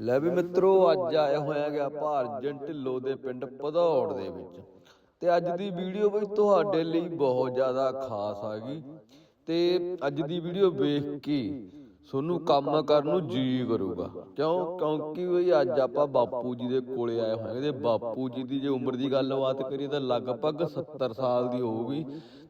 ਲੈ ਵੀ ਮਿੱਤਰੋ ਅੱਜ ਆਇਆ ਹੋਇਆ ਗਿਆ ਭਾਰਜਨ ਢਿੱਲੋਂ ਦੇ ਪਿੰਡ ਭਦੌੜ ਦੇ ਵਿੱਚ। ਤੇ ਅੱਜ ਦੀ ਵੀਡੀਓ ਬਈ ਤੁਹਾਡੇ ਲਈ ਬਹੁਤ ਜ਼ਿਆਦਾ ਖਾਸ ਆ ਗਈ। ਤੇ ਅੱਜ ਦੀ ਵੀਡੀਓ ਵੇਖ ਕੇ ਤੁਹਾਨੂੰ ਕੰਮ ਕਰਨ ਨੂੰ ਜੀ ਕਰੂਗਾ। ਕਿਉਂ? ਕਿਉਂਕਿ ਬਈ ਅੱਜ ਆਪਾਂ ਬਾਪੂ ਜੀ ਦੇ ਕੋਲੇ ਆਏ ਹੋਏ ਤੇ ਬਾਪੂ ਜੀ ਦੀ ਜੇ ਉਮਰ ਦੀ ਗੱਲਬਾਤ ਕਰੀਏ ਤਾਂ ਲਗਭਗ 70 ਸਾਲ ਦੀ ਹੋਊਗੀ।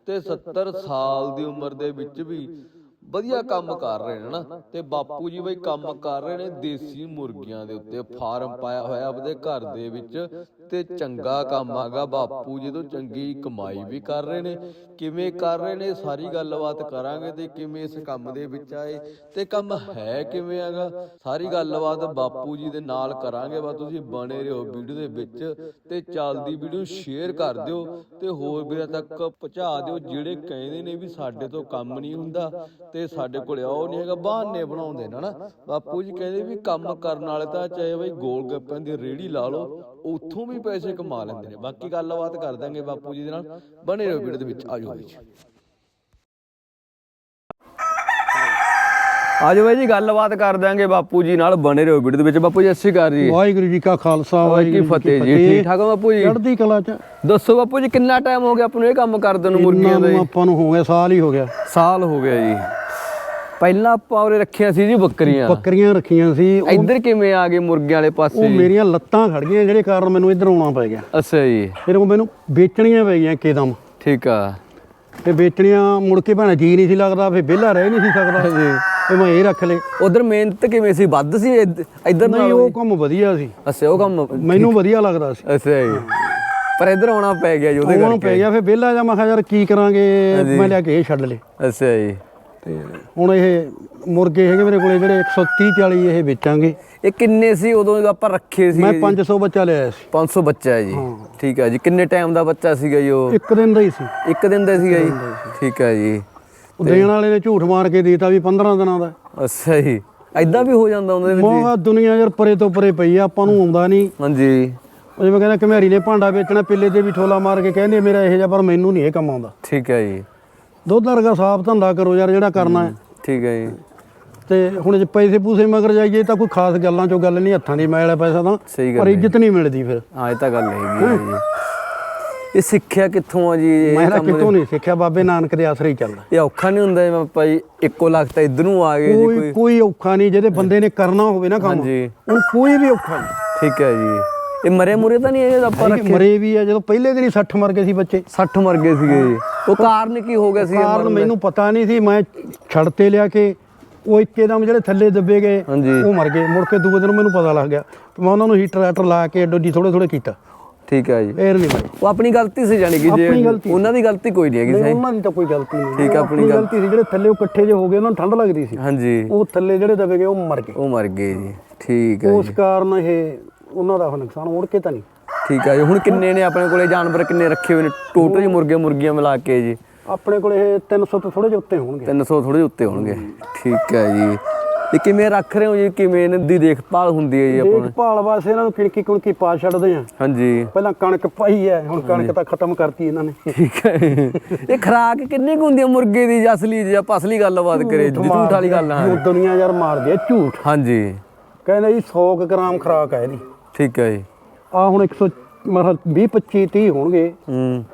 ਤੇ 70 ਸਾਲ ਦੀ ਉਮਰ ਦੇ ਵਿੱਚ ਵੀ ਵਧੀਆ ਕੰਮ ਕਰ ਰਹੇ ਨੇ ਨਾ ਤੇ ਬਾਪੂ ਜੀ ਬਈ ਕੰਮ ਕਰ ਰਹੇ ਨੇ ਦੇਸੀ ਮੁਰਗੀਆਂ ਦੇ ਉੱਤੇ ਫਾਰਮ ਪਾਇਆ ਹੋਇਆ ਆਪਦੇ ਘਰ ਦੇ ਵਿੱਚ ਤੇ ਚੰਗਾ ਕੰਮ ਆਗਾ ਬਾਪੂ ਜੀ ਤੋਂ ਚੰਗੀ ਕਮਾਈ ਵੀ ਕਰ ਰਹੇ ਨੇ। ਕਿਵੇਂ ਕਰ ਰਹੇ ਨੇ ਸਾਰੀ ਗੱਲਬਾਤ ਕਰਾਂਗੇ ਤੇ ਕਿਵੇਂ ਇਸ ਕੰਮ ਦੇ ਵਿੱਚ ਆਏ ਤੇ ਕੰਮ ਹੈ ਕਿਵੇਂ ਆਗਾ ਸਾਰੀ ਗੱਲਬਾਤ ਬਾਪੂ ਜੀ ਦੇ ਨਾਲ ਕਰਾਂਗੇ। ਬਾ ਤੁਸੀਂ ਬਣੇ ਰਹੋ ਵੀਡੀਓ ਦੇ ਵਿੱਚ ਤੇ ਚੱਲਦੀ ਵੀਡੀਓ ਸ਼ੇਅਰ ਕਰ ਦਿਓ ਤੇ ਹੋਰ ਵੀਰਾਂ ਤੱਕ ਪਹੁੰਚਾ ਦਿਓ ਜਿਹੜੇ ਕਹਿੰਦੇ ਨੇ ਵੀ ਸਾਡੇ ਤੋਂ ਕੰਮ ਨਹੀਂ ਹੁੰਦਾ ਤੇ ਸਾਡੇ ਕੋਲ ਉਹ ਨਹੀਂ ਹੈਗਾ ਬਹਾਨੇ ਬਣਾਉਂਦੇ ਨੇ ਨਾ। ਬਾਪੂ ਜੀ ਕਹਿੰਦੇ ਵੀ ਕੰਮ ਕਰਨ ਵਾਲੇ ਤਾਂ ਚਾਹੇ ਬਈ ਗੋਲ ਗੱਪਿਆਂ ਦੀ ਰੇੜੀ ਲਾ ਲਓ ਉੱਥੋਂ ਵੀ ਪੈਸੇ ਕਮਾ ਲੈਂਦੇ ਨੇ। ਬਾਕੀ ਗੱਲਬਾਤ ਕਰ ਦਾਂਗੇ ਬਾਪੂ ਜੀ ਦੇ ਨਾਲ। ਬਣੇ ਰਹੋ ਵੀਡੀਓ ਦੇ ਵਿੱਚ ਆਜੋ ਵਿੱਚ ਆਜੋ ਬਾਈ ਜੀ ਗੱਲਬਾਤ ਕਰ ਦਾਂਗੇ ਬਾਪੂ ਜੀ ਨਾਲ। ਬਣੇ ਰਹੋ ਵੀਡੀਓ ਦੇ ਵਿੱਚ। ਬਾਪੂ ਜੀ ਅੱਛੀ ਕਰ ਜੀ। ਵਾਹਿਗੁਰੂ ਜੀ ਕਾ ਖਾਲਸਾ ਵਾਹਿਗੁਰੂ ਜੀ ਕੀ ਫਤਿਹ ਜੀ। ਠੀਕ ਠਾਕ ਹੋ ਬਾਪੂ ਜੀ? ਚੜ੍ਹਦੀ ਕਲਾ ਚ। ਦੱਸੋ ਬਾਪੂ ਜੀ ਕਿੰਨਾ ਟਾਈਮ ਹੋ ਗਿਆ ਆਪ ਨੂੰ ਇਹ ਕੰਮ ਕਰਦੇ ਨੂੰ ਮੁਰਗੀਆਂ ਦਾ? ਆਪਾਂ ਨੂੰ ਹੋ ਗਿਆ ਸਾਲ ਹੀ ਹੋ ਗਿਆ। ਸਾਲ ਹੋ ਗਿਆ ਜੀ। ਪਹਿਲਾਂ ਆਪਾਂ ਉਰੇ ਰੱਖਿਆ ਸੀ ਜੀ ਬੱਕਰੀਆਂ। ਬੱਕਰੀਆਂ ਰੱਖੀਆਂ ਸੀ। ਉਹ- ਇੱਧਰ ਕਿਵੇਂ ਆ ਗਏ ਮੁਰਗਿਆਂ ਵਾਲੇ ਉਹ ਪਾਸੇ ਮੇਰੀਆਂ ਲੱਤਾਂ ਖੜ ਗਈਆਂ ਜਿਹੜੇ ਕਾਰਨ ਮੈਨੂੰ ਇੱਧਰ ਆਉਣਾ ਪੈ ਗਿਆ। ਅੱਛਾ ਜੀ। ਫਿਰ ਉਹ ਮੈਨੂੰ ਵੇਚਣੀਆਂ ਪੈ ਗਈਆਂ ਇੱਕਦਮ। ਠੀਕ ਆ। ਤੇ ਵੇਚਣੀਆਂ ਮੁੜ ਕੇ ਭਾਣਾ ਜੀ ਨਹੀਂ ਸੀ ਲੱਗਦਾ ਫਿਰ ਵਿਹਲਾ ਰਹਿ ਨਹੀਂ ਸੀ ਸਕਦਾ। ਜੀ। ਤੇ ਮੈਂ ਇਹ ਰੱਖ ਲਏ। ਉਧਰ ਮਿਹਨਤ ਕਿਵੇਂ ਸੀ? ਵੱਧ ਸੀ ਇੱਧ- ਇੱਧਰ ਨਹੀਂ ਨਾਲ ਉਹ ਕੰਮ ਵਧੀਆ ਸੀ। ਅੱਛਾ ਉਹ ਕੰਮ ਮੈਨੂੰ ਵਧੀਆ ਲੱਗਦਾ ਸੀ। ਅੱਛਾ ਜੀ। ਪਰ ਇੱਧਰ ਆਉਣਾ ਪੈ ਗਿਆ ਜੀ ਉਹਦੇ ਆਉਣਾ ਪੈ ਕਰਕੇ ਗਿਆ ਫਿਰ ਵਿਹਲਾ ਜਾ ਮੈਂ ਕਿਹਾ ਯਾਰ ਕੀ ਕਰਾਂਗੇ? ਮੈਂ ਲਿਆ ਕੇ ਇਹ ਛੱਡ ਲਏ। ਅੱਛਾ ਜੀ। ਤੇ ਹੁਣ ਇਹ ਮੁਰਗੇ ਹੈਗੇ ਮੇਰੇ ਕੋਲੇ ਜਿਹੜੇ 130 40 ਇਹ ਵੇਚਾਂਗੇ। ਇਹ ਕਿੰਨੇ ਸੀ ਉਦੋਂ ਜਦੋਂ ਆਪਾਂ ਰੱਖੇ ਸੀ? ਮੈਂ 500 ਬੱਚਾ ਲਿਆ ਸੀ। 500 ਬੱਚਾ ਹੈ ਜੀ। ਠੀਕ ਹੈ ਜੀ। ਕਿੰਨੇ ਟਾਈਮ ਦਾ ਬੱਚਾ ਸੀਗਾ ਜੀ ਉਹ? ਇੱਕ ਦਿਨ ਦਾ ਹੀ ਸੀ। ਇੱਕ ਦਿਨ ਦਾ ਸੀਗਾ ਜੀ? ਠੀਕ ਹੈ ਜੀ। ਉਹ ਦੇਣ ਵਾਲੇ ਨੇ ਝੂਠ ਮਾਰ ਕੇ ਦੇਤਾ ਵੀ 15 ਦਿਨਾਂ ਦਾ। ਅੱਛਾ ਜੀ। ਐਦਾਂ ਵੀ ਹੋ ਜਾਂਦਾ ਉਹਦੇ ਵਿੱਚ ਮੋਗਾ ਦੁਨੀਆ ਯਾਰ ਪਰੇ ਤੋਂ ਪਰੇ ਪਈ ਆ ਆਪਾਂ ਨੂੰ ਆਉਂਦਾ ਨਹੀਂ। ਹਾਂਜੀ। ਉਹ ਜਿਵੇਂ ਕਹਿੰਦਾ ਘਮਿਆਰੀ ਨੇ ਭਾਂਡਾ ਵੇਚਣਾ ਪਿੱਲੇ ਤੇ ਵੀ ਠੋਲਾ ਮਾਰ ਕੇ ਕਹਿੰਦੇ ਮੇਰਾ ਇਹ ਜਿਹਾ ਪਰ ਮੈਨੂੰ ਨਹੀਂ ਇਹ ਕੰਮ ਆਉਂਦਾ ਠੀਕ ਹੈ ਜੀ। ਦੁੱਧ ਵਰਗਾ ਸਾਫ਼ ਧੰਦਾ ਕਰੋ ਯਾਰ ਜਿਹੜਾ ਕਰਨਾ ਹੈ। ਠੀਕ ਹੈ ਜੀ। ਤੇ ਹੁਣ ਜੇ ਪੈਸੇ ਪੂਸੇ ਮਗਰ ਜਾਈਏ ਤਾਂ ਕੋਈ ਖਾਸ ਗੱਲਾਂ ਚੋਂ ਗੱਲ ਨਹੀਂ ਹੱਥਾਂ ਦੀ ਮੈਲ ਹੈ ਪੈਸਾ ਤਾਂ ਸਹੀ ਗੱਲ ਪਰ ਇੱਜ਼ਤ ਨਹੀਂ ਮਿਲਦੀ ਫਿਰ। ਹਾਂ ਇਹ ਤਾਂ ਗੱਲ ਹੈਗੀ ਹੈ ਜੀ। ਇਹ ਸਿੱਖਿਆ ਕਿੱਥੋਂ ਆ ਜੀ? ਇਹ ਮੈਂ ਤਾਂ ਕਿਤੋਂ ਨਹੀਂ ਸਿੱਖਿਆ? ਬਾਬੇ ਨਾਨਕ ਦੇ ਆਸਰੇ ਹੀ ਚੱਲਦਾ। ਇਹ ਔਖਾ ਨਹੀਂ ਹੁੰਦਾ ਜੀ ਇੱਕੋ ਲੱਖ ਤਾਂ ਇਧਰ ਨੂੰ ਆ ਗਏ ਜੀ ਕੋਈ। ਕੋਈ ਔਖਾ ਨਹੀਂ ਜਿਹਦੇ ਬੰਦੇ ਨੇ ਕਰਨਾ ਹੋਵੇ ਨਾ ਕੰਮ ਹਾਂਜੀ। ਉਹ ਕੋਈ ਵੀ ਔਖਾ ਨਹੀਂ। ਠੀਕ ਹੈ ਜੀ। ਇਹ ਮਰੇ ਮੁਰੇ ਤਾਂ ਨਹੀਂ ਇਹ ਆਪਾਂ ਹੈਗੇ ਮਰੇ ਵੀ ਆ ਜਦੋਂ ਪਹਿਲੇ ਦਿਨ ਹੀ 60 ਮਰ ਗਏ ਸੀ ਬੱਚੇ। 60 ਮਰ ਗਏ ਸੀਗੇ ਉਹ ਕਾਰਨ ਕੀ ਹੋ ਗਿਆ ਸੀ ਕਾਰਨ? ਮੈਨੂੰ ਪਤਾ ਨਹੀਂ ਸੀ ਮੈਂ ਛੜ ਤੇ ਲਿਆ ਕੇ ਉਹ ਇੱਕੇਦਮ ਜਿਹੜੇ ਥੱਲੇ ਦੱਬੇ ਗਏ ਉਹ ਮਰ ਗਏ। ਮੁੜ ਕੇ ਦੂਜੇ ਦਿਨ ਮੈਨੂੰ ਪਤਾ ਲੱਗ ਗਿਆ ਮੈਂ ਉਹਨਾਂ ਨੂੰ ਹੀਟਰ ਰਾਟਰ ਲਾ ਕੇ ਡੋਡੀ ਥੋੜੇ ਥੋੜੇ ਕੀਤਾ। ਠੀਕ ਹੈ ਜੀ। ਫੇਰ ਨਹੀਂ। ਮਰੇ ਉਹ ਆਪਣੀ ਗਲਤੀ ਸੀ ਜਾਨੀ ਕਿ ਜੇ। ਉਹਨਾਂ ਦੀ ਗਲਤੀ ਕੋਈ ਨਹੀਂ ਹੈਗੀ ਨਹੀਂ ਸੀ ਉਹਨਾਂ ਦੀ ਤਾਂ ਕੋਈ ਗਲਤੀ ਨਹੀਂ। ਠੀਕ ਉਹ ਆਪਣੀ ਗਲਤੀ ਸੀ ਜਿਹੜੇ ਥੱਲੇ ਉਹ ਇਕੱਠੇ ਜੇ ਹੋ ਗਏ ਉਹਨਾਂ ਨੂੰ ਠੰਡ ਲੱਗਦੀ ਸੀ। ਹਾਂਜੀ। ਉਹ ਥੱਲੇ ਜਿਹੜੇ ਦਬੇ ਗਏ ਉਹ ਮਰ ਗਏ। ਉਹ ਮਰ ਗਏ ਜੀ। ਠੀਕ ਹੈ ਉਸ ਕਾਰਨ ਇਹ ਉਹਨਾਂ ਦਾ ਨੁਕਸਾਨ ਮੁੜ ਕੇ ਤਾਂ ਨਹੀਂ। ਠੀਕ ਹੈ ਜੀ ਹੁਣ ਕਿੰਨੇ ਨੇ ਆਪਣੇ ਕੋਲੇ? ਜਾਨਵਰ ਕਿੰਨੇ ਰੱਖੇ ਹੋਏ ਨੇ? ਟੋਟਲ ਜੀ ਮੁਰਗੇ ਮੁਰਗੀਆਂ ਮਿਲਾ ਕੇ ਜੀ। ਆਪਣੇ ਕੋਲ ਇਹ 300 ਤੋਂ ਥੋੜੇ ਜਿਹਾ ਉੱਤੇ ਹੋਣਗੇ। 300 ਥੋੜੇ ਉੱਤੇ ਹੋਣਗੇ। ਠੀਕ ਹੈ ਜੀ। ਇਹ ਕਿਵੇਂ ਰੱਖ ਰਹੇ ਹੋ ਜੀ? ਕਿਵੇਂ ਇਹਨਾਂ ਦੀ ਦੇਖਭਾਲ ਹੁੰਦੀ ਹੈ ਜੀ ਆਪਾਂ ਦੇਖਭਾਲ ਵਾਸਤੇ ਇਹਨਾਂ ਨੂੰ ਕਿਣਕੀ ਕੁਣਕੀ ਪਾ ਛੱਡਦੇ ਆ ਹਾਂਜੀ। ਪਹਿਲਾਂ ਕਣਕ ਪਾਈ ਹੈ ਹੁਣ ਕਣਕ ਤਾਂ ਖਤਮ ਕਰਤੀ ਇਹਨਾਂ ਨੇ। ਠੀਕ ਹੈ ਇਹ ਖਰਾਕ ਕਿੰਨੀ ਕੁ ਹੁੰਦੀ ਹੈ ਮੁਰਗੇ ਦੀ? ਜਾਂ ਅਸਲੀ ਜੇ ਆਪਾਂ ਅਸਲੀ ਗੱਲਬਾਤ ਕਰੇ ਝੂਠ ਵਾਲੀ ਗੱਲ ਹਾਂ ਦੁਨੀਆ ਯਾਰ ਮਾਰਦੀ ਹੈ ਝੂਠ। ਹਾਂਜੀ। ਕਹਿੰਦੇ ਜੀ 100 ਕੁ ਗ੍ਰਾਮ ਖਰਾਕ ਹੈ ਇਹਦੀ। ਠੀਕ ਹੈ ਜੀ। ਆ ਹੁਣ 100 ਮਤਲਬ 20 25 30 ਹੋਣਗੇ। ਹੂੰ।